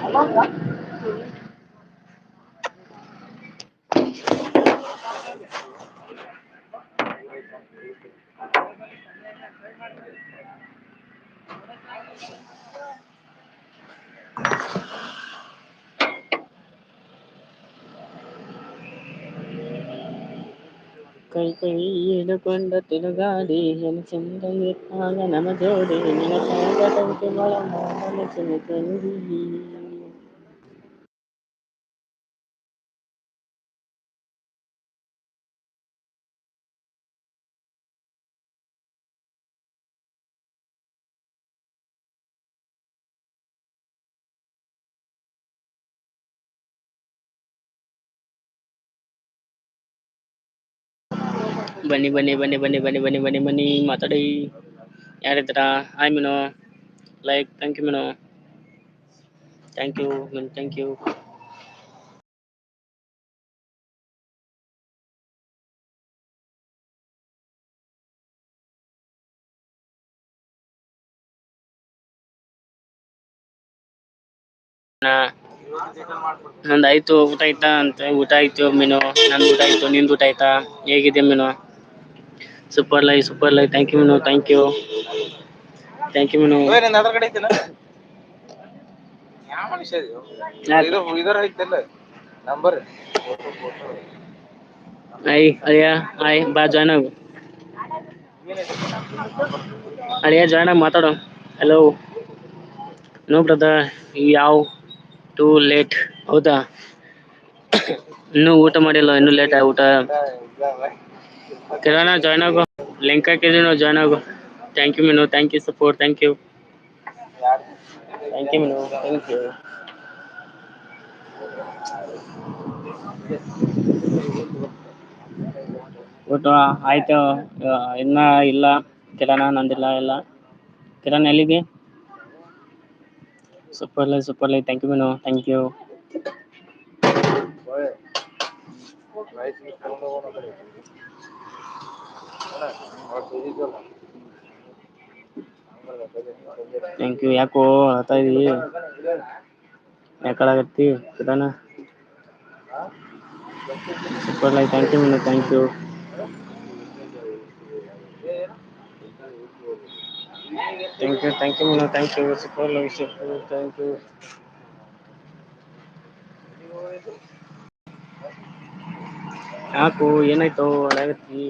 好吧我 ತಿಳುಕೊಂಡ ತಿರುಗಾಡಿ ಎನಿಸಿಂದ ಎತ್ತಾಗ ನಮ ಜೋಡಿ ನಿನ ಕೈಗಟಕ್ಕೆ ಒಳ ಮನಸ್ಸಿನ ತಂಗಿ ಬನ್ನಿ ಬನ್ನಿ ಬನ್ನಿ ಬನ್ನಿ ಬನ್ನಿ ಬನ್ನಿ ಬನ್ನಿ ಬನ್ನಿ, ಮಾತಾಡಿ. ಯಾರಿದ್ದೀರಾ? Hi Meenu. Like thank you Meenu. Thank you Meenu thank you ನಂದು ಆಯ್ತು, ಊಟ ಆಯ್ತಾ? ಅಂತ ಊಟ ಆಯ್ತು, ಮೀನು. ನಂದು ಊಟ ಆಯ್ತು, ನಿಂದು ಊಟ ಆಯ್ತಾ? ಹೇಗಿದೆ ಮೀನು? Superly superly thank you Meenu thank you thank you Meenu hi ಅಳಿಯ ಹಾಯ್ ಬಾ ಜಾಯ್ನ್ ಆಗು. ಅಳಿಯ ಜಾಯ್ನ್ ಆಗಿ ಮಾತಾಡು. ಹಲೋ ನೋ ಬ್ರದರ್ ಯಾವ? ಟೂ ಲೇಟ್ ಹೌದಾ? ಇನ್ನೂ ಊಟ ಮಾಡಿಲ್ಲ ಇನ್ನೂ ಲೇಟ್ ಆಗಿ ಊಟ. కిరాణా జాయిన్ అవ్వ లింక్ కిరాణా జాయిన్ అవ్వ thank you Meenu thank you support thank you thank you Meenu thank you ಊಟ ಆಯ್ತು ಇನ್ನ ಇಲ್ಲ ಕಿರಣ ನಂದಿಲ್ಲ ಇಲ್ಲ ಕಿರಣ್ ಎಲ್ಲಿಗೆ superly superly thank you Meenu thank you thank you ಯಾಕೋ ಅಳ್ತಾ ಇದೀವಿ ಯಾಕಳಾಗತ್ತಿ ಕಿರಣ ಸೂಪರ್ ಲೈ thank you madam thank you thank you thank you madam thank you super ಲೈ ಸೂಪರ್ ಥ್ಯಾಂಕ್ ಯು ಯಾಕೋ ಏನಾಯ್ತು ಅಳಾಗತ್ತಿ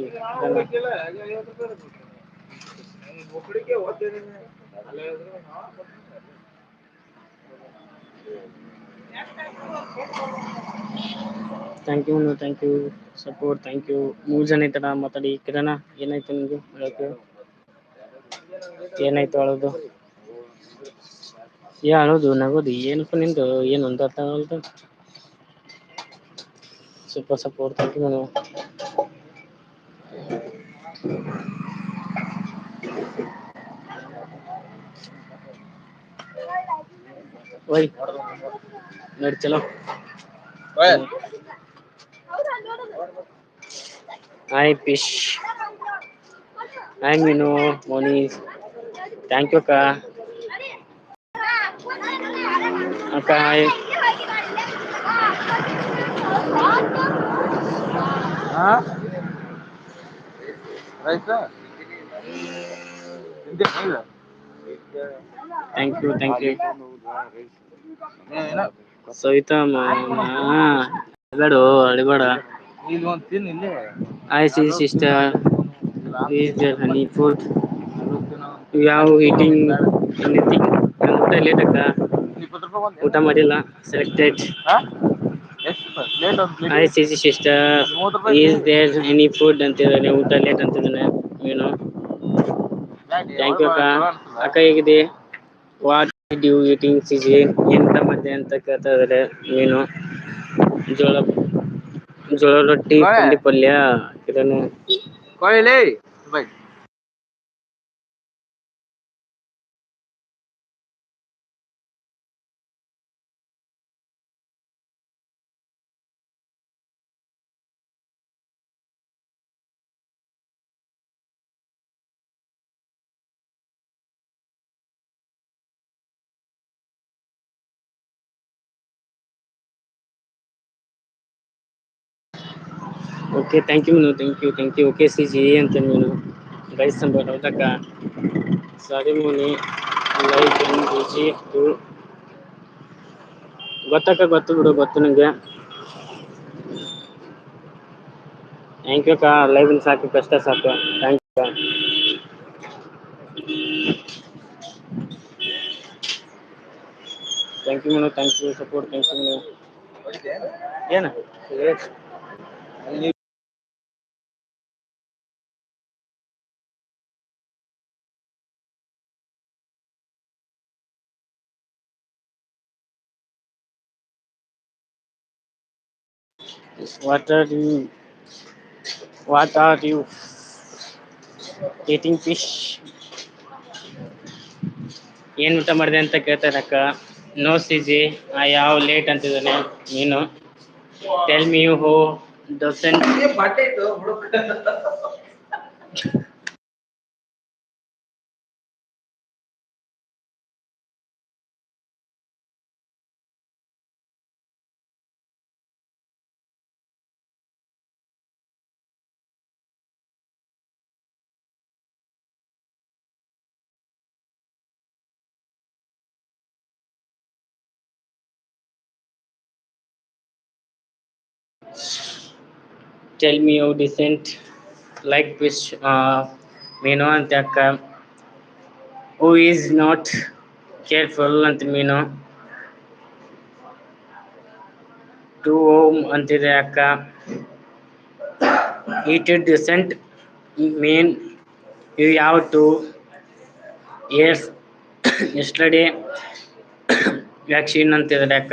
thank you thank you support thank you ಮೂರು ಜನ ಐತಡ ಮಾತಾಡಿ. ಕಿರಣ, ಏನಾಯ್ತು ನಿಮ್ಗೆ ಹೇಳಕ್ಕೆ ಏನಾಯ್ತು ಅಳೋದು? ಏ, ಅಳೋದು, ನಗೋದು. ಏನಪ್ಪ ನಿಂದು? ಏನು ಒಂದು ಅರ್ಥ ಆಗಲ್ದು? super support thank you manu Woi, mari celo. Woi, hai Pish, hai Mino, Moni, thank you kak. Kak, hai. ರೈತ ಥ್ಯಾಂಕ್ ಯು ಥ್ಯಾಂಕ್ ಯು ಸವಿತಮ್ಮ ಸವಿತಾ ಬೇಡ ಅಳಿಬೇಡ ಇಲ್ಲಿ ಒಂದು ತಿನ್ ಇಲ್ಲಿ hi C sister is there any food ಯಾವ ಈಟಿಂಗ್ ಎನಿಥಿಂಗ್ ಊಟ ಲೇಟ್ ಅಕ್ಕ. ಊಟ ಮಾಡಿಲ್ಲ ಸೆಲೆಕ್ಟೆಡ್ ಹಾ ಸಿ C sister is there any food ಅಂತಿದ್ದಾನೆ? ಊಟ ಲೇಟ್ ಅಂತಿದ್ದಾನೆ. ಏನು? ಥ್ಯಾಂಕ್ ಯು ಅಕ್ಕ. ಅಕ್ಕ ಹೇಗಿದೆ? ವಾಟ್ ಡ್ಯೂ ಈಟಿಂಗ್ ಸಿಜಿ ಎಂತ ಮಧ್ಯೆ ಅಂತ ಕೇಳ್ತಾ ಇದಾರೆ ಮೀನು ಜೋಳ ಜೋಳ ರೊಟ್ಟಿ ಪಲ್ಯ ಇದನ್ನು ಕೊಯ್ಲಿ okay thank you thank you thank you okay C ಜಿ ಅಂತ ನೀನು ಗೈಸ್ ಸಂಬರಔತಕ್ಕ ಸಾರಿ ಮನಿ ಲೈಕ್ ಬಿಜಿ ಗೊತ್ತಕ್ಕ ಗೊತ್ತು ಬಿಡು ಗೊತ್ತು ನಂಗೆ ಥ್ಯಾಂಕ್ ಯು ಅಕ್ಕ ಲೈವ್ ಸಾಕು ಕಷ್ಟ ಸಾಕು thank you thank you Manu thank you support thank you ಏನ What are you? What are you, eating fish? ಏನ್ ಊಟ ಮಾಡಿದೆ ಅಂತ ಕೇಳ್ತಾರೆ ಅಕ್ಕ ನೋ ಸಿಜಿ ಆ ಯಾವ ಲೇಟ್ ಅಂತಿದ್ದಾನೆ ನೀನು ಟೆಲ್ ಮಿ ಯು ಹೋ ಡಸೆಂಟ್ ಬಟ್ಟೆ ಇತ್ತು ಹುಡುಕ tell me you decent like fish ಮೀನು ಅಂತ ಅಕ್ಕ ಹೂ ಈಸ್ ನಾಟ್ ಕೇರ್ಫುಲ್ ಅಂತ ಮೀನು ಟು ಓಮ್ ಅಂತಿದೆ ಅಕ್ಕ eat it decent mean you ಯಾವ ಟು ಇಯರ್ಸ್ ಎಸ್ಟರ್ಡೇ ವ್ಯಾಕ್ಸಿನ್ ಅಂತಿದ್ದಾರೆ ಅಕ್ಕ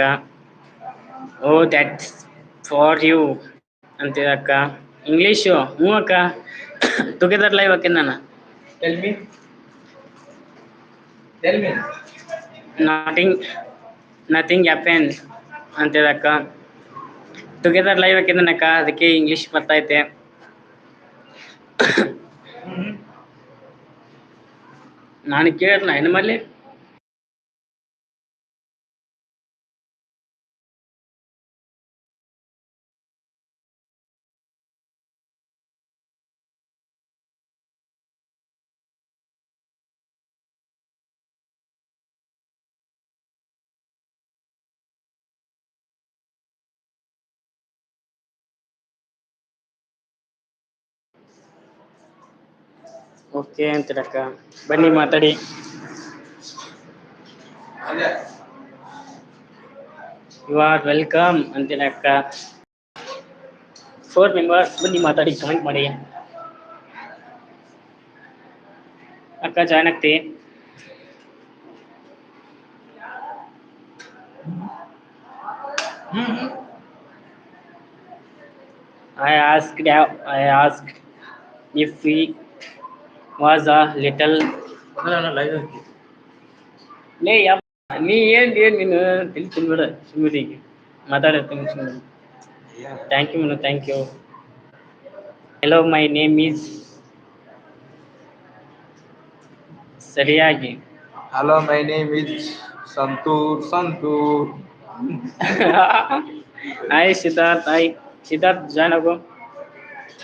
ಓ ದ್ಯಾಟ್ಸ್ ಫಾರ್ ಯು ಅಂತಿದೆ ಅಕ್ಕ. ಇಂಗ್ಲೀಷು ಹ್ಞೂ ಅಕ್ಕ. ಟುಗೆದರ್ ಲೈವ್ ಅಕ್ಕ ನಾನು. ನಾಟಿಂಗ್ ನಥಿಂಗ್ ಹ್ಯಾಪನ್ ಅಂತಿದೆ ಅಕ್ಕ. ಟುಗೆದರ್ ಲೈವ್ ಹಾಕಿದ್ದಾನಕ್ಕ ಅದಕ್ಕೆ ಇಂಗ್ಲೀಷ್ ಬರ್ತೈತೆ ನಾನು ಕೇಳಲ್ಲ ಏನು ಓಕೆ ಅಂತೀರಕ್ಕ ಬನ್ನಿ ಮಾತಾಡಿ. ಅದೇ ಯು ಆರ್ ವೆಲ್ಕಮ್ ಅಂತೀನಿ ಅಕ್ಕ? ಫೋರ್ ಮೆಂಬರ್ಸ್ ಬನ್ನಿ ಮಾತಾಡಿ ಕಮೆಂಟ್ ಮಾಡಿ. ಅಕ್ಕ ಜಾಯ್ನ್ ಆಗ್ತಿ. I asked I asked if he was a little live ಲೇ ಯಪ್ಪ ನೀ ಏನ್ ಏನ್ ನೀನು ತಿಳಿ ತಿನ್ಬೇಡ ಸುಮ್ಮನೆ ಮಾತಾಡತ್ತೀನಿ ಸುಮ್ಮನೆ thank you Manu thank you hello my name is ಸರಿಯಾಗಿ hello my name is Santoor Santoor hi Siddharth hi Siddharth join ಆಗು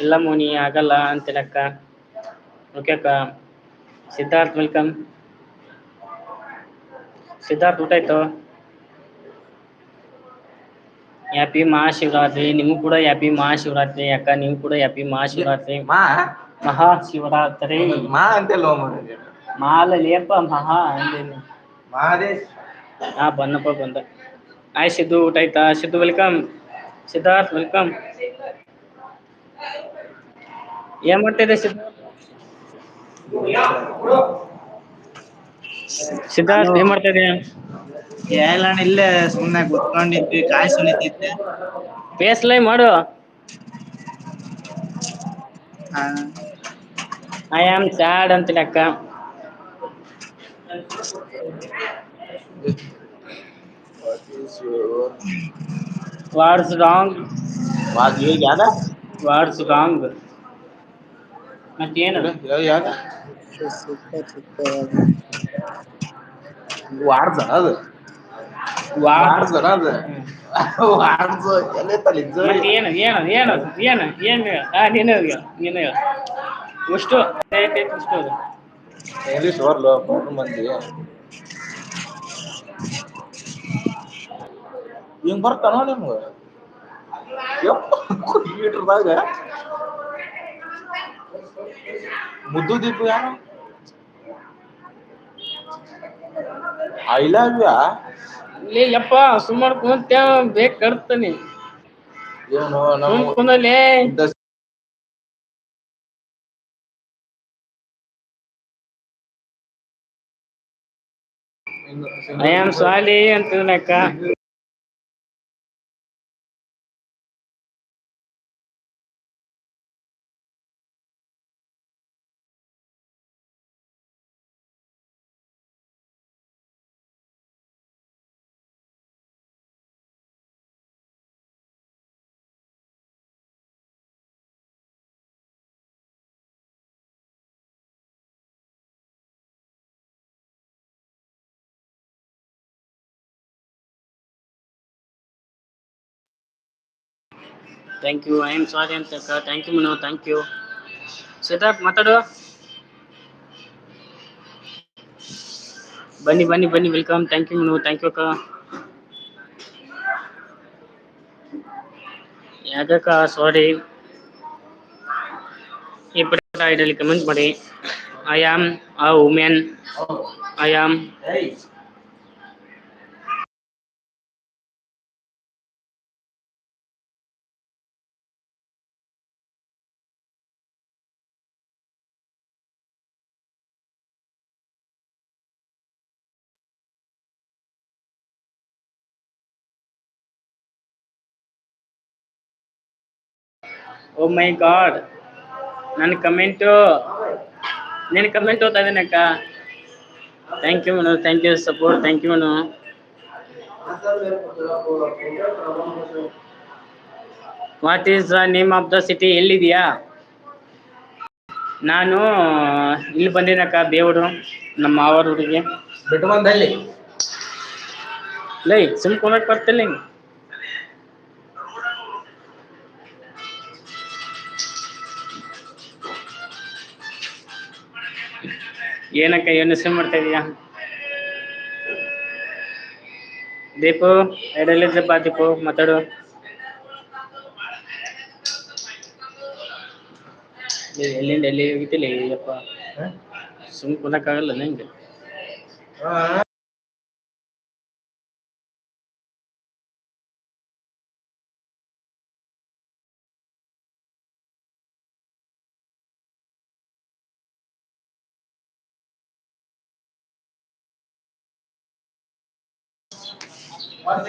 ಇಲ್ಲ ಮೋನಿ ಆಗಲ್ಲ ಅಂತೀರಕ್ಕ ಓಕೆ ಅಕ್ಕ. ಸಿದ್ಧಾರ್ಥ್ ವೆಲ್ಕಮ್. ಸಿದ್ಧಾರ್ಥ್ ಊಟ ಆಯ್ತು? ಹ್ಯಾಪಿ ಮಹಾಶಿವರಾತ್ರಿ. ನಿಮಗೂ ಕೂಡ ಹ್ಯಾಪಿ ಮಹಾಶಿವರಾತ್ರಿ ಅಕ್ಕ. ನೀವು ಕೂಡ ಹ್ಯಾಪಿ ಮಹಾಶಿವರಾತ್ರಿ. ಮಹಾಶಿವರಾತ್ರಿ. ಮಾ ಅಂತೆಲ್ಲ ಮಾಡ ಮಾಲ ಲೇಪ ಮಹಾ ಅಂದೇನು. ಮಹಾದೇಶ್. ಹಾ ಬಂದಪ್ಪ ಬಂದ. ಆಯ್ ಸಿದ್ದು ಊಟ ಆಯ್ತಾ? ಸಿದ್ದು ವೆಲ್ಕಮ್. ಸಿದ್ಧಾರ್ಥ್ ವೆಲ್ಕಮ್. ಏನ್ ಮಾಡ್ತಿದೆ ಸಿದ್ಧಾರ್ಥ್ ಸಿದ್ಧಾರ್ಥ್ ಏನ್ ಮಾಡ್ತಾ ಇದೀಯ ಎಲ್ಲ ಇಲ್ಲೇ ಸುಮ್ನೆ ಕುತ್ಕೊಂಡಿದ್ವಿ ಕಾಯಿ ಸುಲಿತಿದ್ದೆ ಫೇಸ್ ಲೈವ್ ಮಾಡು. ಹಾ. ಐ ಆಮ್ ಸ್ಯಾಡ್ ಅಂತೀನಿ ಅಕ್ಕ ವಾಟ್ಸ್ ರಾಂಗ್ ವಾದ್ ಈಗ ಯಾದ ವಾಟ್ಸ್ ರಾಂಗ್ ಮತ್ತೇನು? ಯಾದ ವಾಡ್ದ ಅದು ವಾಡ್ದ ಅದು ವಾಡ್ಸು ಎಲ್ಲಿ ತಲಿ ಜೋರಿ ಮತ್ತೆ ಏನು ಏನು ಏನು ಏನು ಏನು ಹಾ ನೀನು ಹೇಳು ನೀನು ಹೇಳು. ಅಷ್ಟು ಅಷ್ಟು ಇಂಗ್ಲಿಷ್ ಬರ್ಲು ಮಂದಿ ಹಿಂಗ್ ಬರ್ತಾನೋ ನಿಮ್ಗ? ಯಪ್ಪ ಮುದ್ದು ದೀಪು ಯಾರು? ಐ ಲವ್ ಯು ಲೇ ಯಪ್ಪ ಸುಮಾರು ಕುಂತ ಬೇಕ್ ಇವನು ಸುಮ್ ನಮ್ಮ ಕುಂದಲೇ I am sorry ಅಂತನಕ್ಕ thank you I am sorry ಅಂತ thank you Manu thank you Siddharth ಮಾತಾಡು ಬನ್ನಿ ಬನ್ನಿ ಬನ್ನಿ welcome thank you Manu thank you ಅಕ್ಕ ಯಾಕಕ್ಕ ಸಾರಿ ಈ ಐಡಲ್ಲಿ ಕಮೆಂಟ್ ಮಾಡಿ I am a women I am oh my God ನನ್ನ ಕಮೆಂಟು ನಿನ್ನ ಕಮೆಂಟ್ ಓದ್ತಾ ಇದ್ದೀನಕ್ಕ thank you Manu thank you support thank you Manu. What is the name of the city ಎಲ್ಲಿದೆಯಾ ನಾನು ಇಲ್ಲಿ ಬಂದಿನಕ್ಕ ಬೇವೂರು ನಮ್ಮ ಮಾವರ ಹುಡುಗಿ ಬಿಟ್ಟು ಬಂದಲ್ಲಿ ಲೈ ಸುಮ್ ಕೊನಕ್ ಬರ್ತಿಲ್ಲ ಏನಕ್ಕ ಏನು ಸಿಮ್ ಮಾಡ್ತಾ ಇದೀಯಾ? ದೀಪು ಎಡಲಿದ್ದಪ್ಪ ದೀಪು ಮಾತಾಡು. ಎಲ್ಲಿಂದ ಎಲ್ಲಿ ಹೋಗಿತಿಲ್ಲ ಸುಮ್ಮ ಸುಮ್ ಕುನಕ್ಕಾಗಲ್ಲ ನಂಗೆ.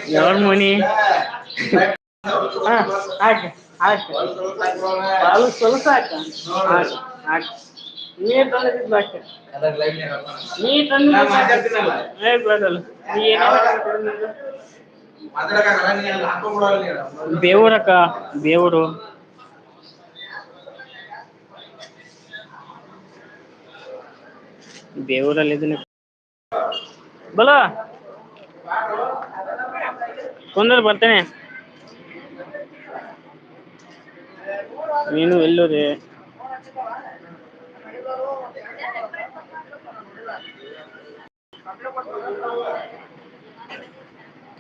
ಯಾವ್ರ ಮನಿ? ಹಾ ಆಯ್ತು ಆಯ್ತು ಅದು ಸ್ವಲ್ಪ ಆಯ್ತು ಹಾಕಿ ಹಾಕಿ ನೀ ತಂದಿದ್ದು ಸಾಕು ನೀ ತಂದಿದ್ದು ನೀ ಬೇವೂರಕ್ಕ ಬೇವೂರು. ಬೇವೂರಲ್ಲಿ ಬಲ. ಕುಂದ್ರೆ ಬರ್ತೇನೆ. ನೀನು ಎಲ್ಲೋದೆ.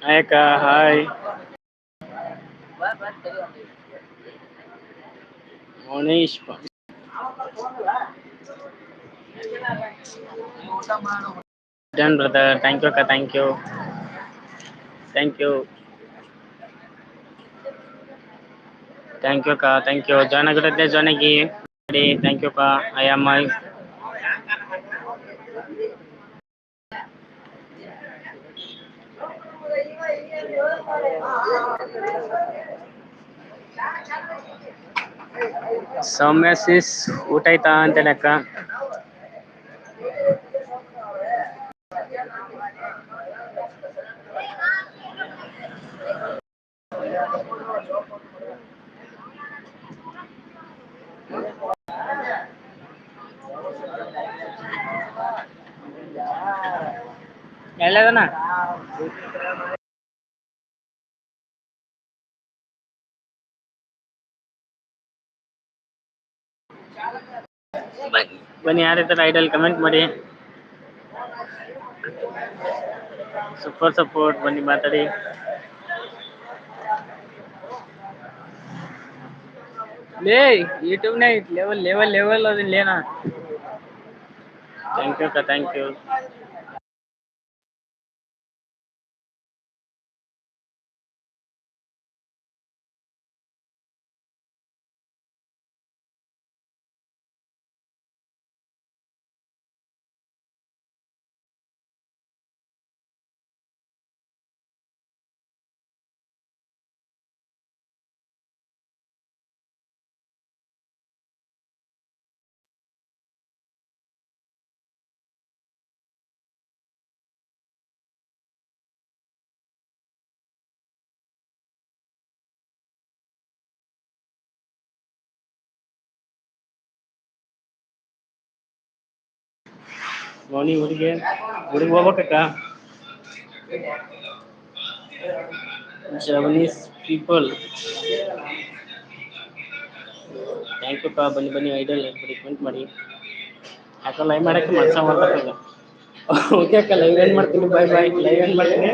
ಆಯಕ್ಕ hi. Mounesh done brother thank you ಅಕ್ಕ thank you thank you thank you ಅಕ್ಕ ಥ್ಯಾಂಕ್ ಯು ಜಾಯ್ನ್ ಆಗಿರುತ್ತೆ ಜಾಯ್ನ್ ಆಗಿ ಥ್ಯಾಂಕ್ ಯು ಅಕ್ಕ I am I Soumya sis ಊಟ ಆಯ್ತಾ ಅಂತೇಳಿ ಅಕ್ಕ लगा ना બની આ રીતે આઈડલ કમેન્ટ મળીએ સુપર સપોર્ટ બની માતાડી લે યુટ્યુબ ને level level level લેના thank you thank you Mouni ಊರಿಗೆ ಊರಿಗೆ ಹೋಗ್ಬೇಕಕ್ಕ. ಜವನೀಸ್ ಪೀಪಲ್ ಥ್ಯಾಂಕ್ ಯು ಪಾ ಬನ್ನಿ ಬನ್ನಿ ಐಡಲ್ ಕಮೆಂಟ್ ಮಾಡಿ. ಅಕ್ಕ ಲೈವ್ ಮಾಡಕ್ಕೆ ಮನಸ್ಸ ಮಾಡ್ತಕ್ಕ ಓಕೆ ಅಕ್ಕ ಲೈವ್ ಏನು ಮಾಡ್ತೀನಿ ಬಾಯ್ ಬಾಯ್ ಲೈವ್ ಏನು ಮಾಡ್ತೀನಿ?